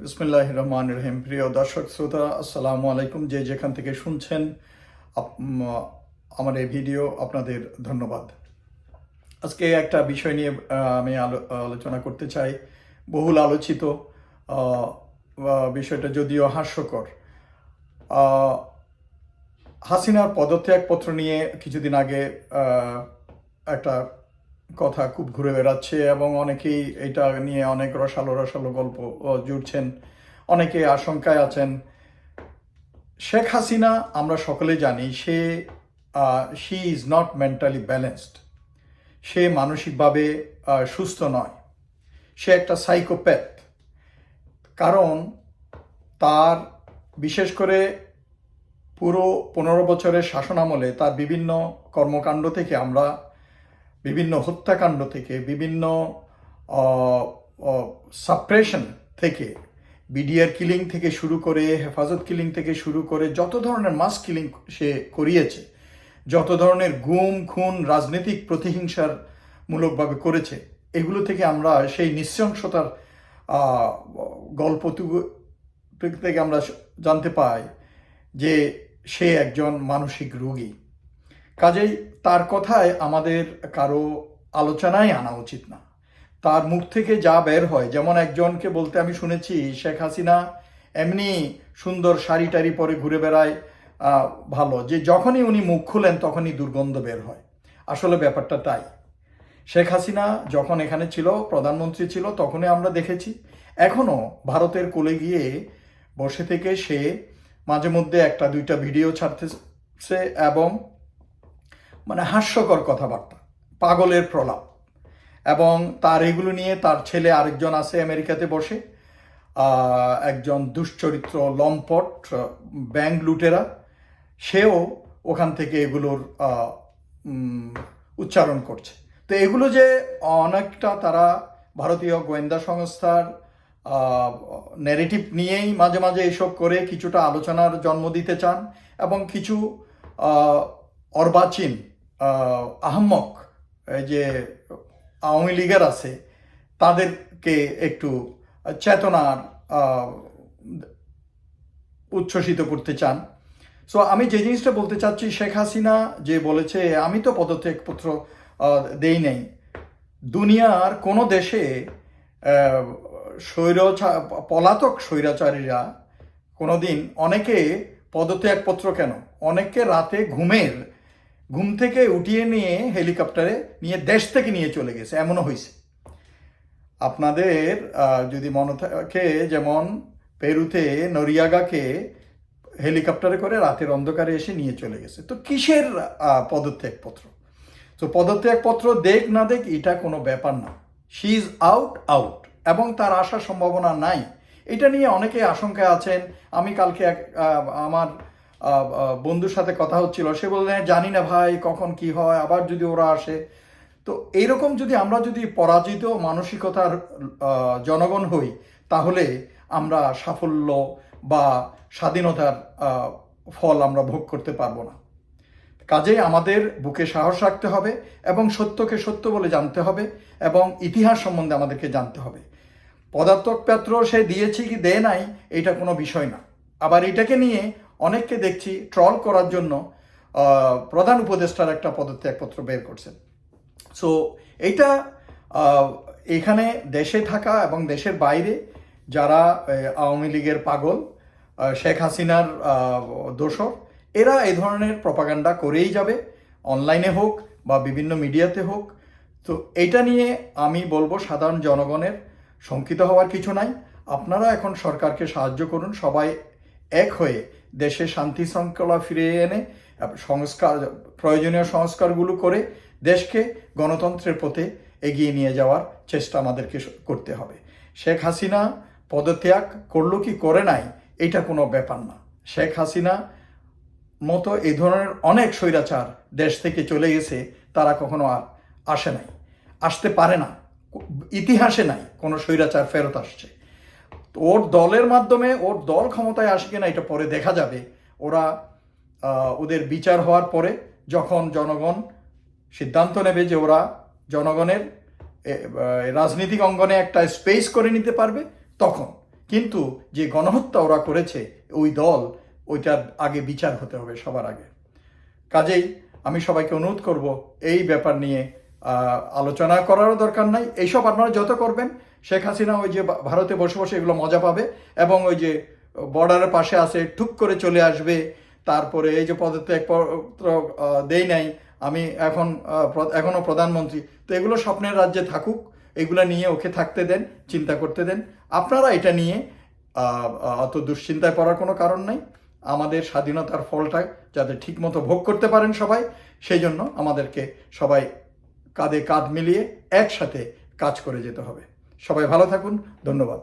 বিসমুল্লাহ রহমান রহিম। প্রিয় দর্শক, শ্রোতা, আসসালামু আলাইকুম। যে যেখান থেকে শুনছেন আমার এই ভিডিও আপনাদের ধন্যবাদ। আজকে একটা বিষয় নিয়ে আমি আলো- আলোচনা করতে চাই। বহুল আলোচিত বিষয়টা যদিও হাস্যকর। হাসিনার পদত্যাগপত্র নিয়ে কিছুদিন আগে একটা কথা খুব ঘুরে বেড়াচ্ছে এবং অনেকেই এটা নিয়ে অনেক রসালো রসালো গল্প জুড়ছেন, অনেকে আশঙ্কায় আছেন। শেখ হাসিনা, আমরা সকলে জানি, সে she is not mentally balanced. সে মানসিকভাবে সুস্থ নয়। সে একটা সাইকোপ্যাথ। কারণ তার, বিশেষ করে পুরো পনেরো বছরের শাসনামলে তার বিভিন্ন কর্মকাণ্ড থেকে আমরা বিভিন্ন হত্যাকাণ্ড থেকে, বিভিন্ন সাপ্রেশন থেকে বিডিআর কিলিং থেকে শুরু করে, হেফাজত কিলিং থেকে শুরু করে, যত ধরনের মাস কিলিং সে করিয়েছে, যত ধরনের গুম, খুন, রাজনৈতিক প্রতিহিংসার মূলকভাবে করেছে, এগুলো থেকে আমরা সেই নৃশংসতার গল্প থেকে আমরা জানতে পাই যে সে একজন মানসিক রোগী। কাজেই তার কথায় আমাদের কারও আলোচনায় আনা উচিত না। তার মুখ থেকে যা বের হয়, যেমন একজনকে বলতে আমি শুনেছি, শেখ হাসিনা এমনি সুন্দর শাড়ি টাড়ি পরে ঘুরে বেড়ায় ভালো। যে যখনই উনি মুখ খুলেন, তখনই দুর্গন্ধ বের হয়। আসলে ব্যাপারটা তাই। শেখ হাসিনা যখন এখানে ছিল, প্রধানমন্ত্রী ছিল, তখনই আমরা দেখেছি। এখনও ভারতের কোলে গিয়ে বসে থেকে সে মাঝে মধ্যে একটা, দুইটা ভিডিও ছাড়তেছে এবং মানে হাস্যকর কথাবার্তা, পাগলের প্রলাপ। এবং তার এগুলো নিয়ে তার ছেলে আরেকজন আছে আমেরিকাতে বসে একজন দুশ্চরিত্র লম্পট, ব্যাংক লুটেরা। সেও ওখান থেকে এগুলোর উচ্চারণ করছে। তো এগুলো যে অনেকটা তারা ভারতীয় গোয়েন্দা সংস্থার নেরেটিভ নিয়েই মাঝে মাঝে এসব করে, কিছুটা আলোচনার জন্ম দিতে চান এবং কিছু অর্বাচীন আহম্মক যে আওয়ামী লীগের আছে তাদেরকে একটু চেতনার উচ্ছ্বসিত করতে চান। সো আমি যে জিনিসটা বলতে চাচ্ছি শেখ হাসিনা যে বলেছে আমি তো পদত্যাগপত্র দেই নেই। দুনিয়ার কোনো দেশে আহ, স্বৈর পলাতক স্বৈরাচারীরা কোনোদিন অনেকে পদত্যাগপত্র কেন? অনেকে রাতে ঘুমের ঘুম থেকে উঠিয়ে নিয়ে হেলিকপ্টারে নিয়ে দেশ থেকে নিয়ে চলে গেছে, এমনও হয়েছে। আপনাদের যদি মনে থাকে, যেমন পেরুতে নরিয়াগাকে হেলিকপ্টারে করে রাতের অন্ধকারে এসে নিয়ে চলে গেছে। তো কিসের পদত্যাগপত্র? তো পদত্যাগপত্র দেখ না দেখ, এটা কোনো ব্যাপার না। শি ইজ আউট আউট এবং তার আসার সম্ভাবনা নাই। এটা নিয়ে অনেকে আশঙ্কায় আছেন। আমি কালকে এক আমার বন্ধুর সাথে কথা হচ্ছিল। সে বললেন জানি না ভাই, কখন কি হয়, আবার যদি ওরা আসে। তো এইরকম যদি আমরা যদি পরাজিত মানসিকতার জনগণ হই, তাহলে আমরা সাফল্য বা স্বাধীনতার ফল আমরা ভোগ করতে পারব না। কাজেই আমাদের বুকে সাহস রাখতে হবে এবং সত্যকে সত্য বলে জানতে হবে এবং ইতিহাস সম্বন্ধে আমাদেরকে জানতে হবে। পদার্থপত্র সে দিয়েছে কি দেয় নাই, এটা কোনো বিষয় না। আবার এটাকে নিয়ে অনেককে দেখছি ট্রল করার জন্য প্রধান উপদেষ্টার একটা পদত্যাগপত্র বের করছেন। সো এইটা এখানে দেশে থাকা এবং দেশের বাইরে যারা আওয়ামী লীগের পাগল শেখ হাসিনার দোসর এরা এই ধরনের প্রপাগান্ডা করেই যাবে, অনলাইনে হোক বা বিভিন্ন মিডিয়াতে হোক। তো এটা নিয়ে আমি বলব সাধারণ জনগণের শঙ্কিত হওয়ার কিছু নাই। আপনারা এখন সরকারকে সাহায্য করুন, সবাই এক হয়ে দেশে শান্তি শৃঙ্খলা ফিরিয়ে এনে সংস্কার, প্রয়োজনীয় সংস্কারগুলো করে দেশকে গণতন্ত্রের পথে এগিয়ে নিয়ে যাওয়ার চেষ্টা আমাদেরকে করতে হবে। শেখ হাসিনা পদত্যাগ করল কি করে নাই, এটা কোনো ব্যাপার না। শেখ হাসিনা মতো এই ধরনের অনেক স্বৈরাচার দেশ থেকে চলে গেছে, তারা কখনো আর আসে নাই। আসতে পারে না। ইতিহাসে নাই কোনো স্বৈরাচার ফেরত আসছে। তো ওর দলের মাধ্যমে ওর দল ক্ষমতায় আসে কিনা এটা পরে দেখা যাবে। ওরা ওদের বিচার হওয়ার পরে যখন জনগণ সিদ্ধান্ত নেবে যে ওরা জনগণের রাজনৈতিক অঙ্গনে একটা স্পেস করে নিতে পারবে, তখন। কিন্তু যে গণহত্যা ওরা করেছে, ওই দল, ওইটার আগে বিচার হতে হবে সবার আগে। কাজেই আমি সবাইকে অনুরোধ করব, এই ব্যাপার নিয়ে আলোচনা করারও দরকার নাই। এইসব আপনারা যত করবেন, শেখ হাসিনা ওই যে ভারতে বসে বসে এগুলো মজা পাবে এবং ওই যে বর্ডারের পাশে আছে, ঠুক করে চলে আসবে। তারপরে এই যে পদত্যাগ পত্র দেই নাই। আমি এখন এখনও প্রধানমন্ত্রী। তো এগুলো স্বপ্নের রাজ্যে থাকুক, এগুলো নিয়ে ওকে থাকতে দেন, চিন্তা করতে দেন। আপনারা এটা নিয়ে অত দুশ্চিন্তায় পড়ার কোনো কারণ নাই। আমাদের স্বাধীনতার ফলটা যাতে ঠিকমতো ভোগ করতে পারেন সবাই, সেই জন্য আমাদেরকে সবাই কাঁধে কাঁধ মিলিয়ে একসাথে কাজ করে যেতে হবে। সবাই ভালো থাকুন ধন্যবাদ।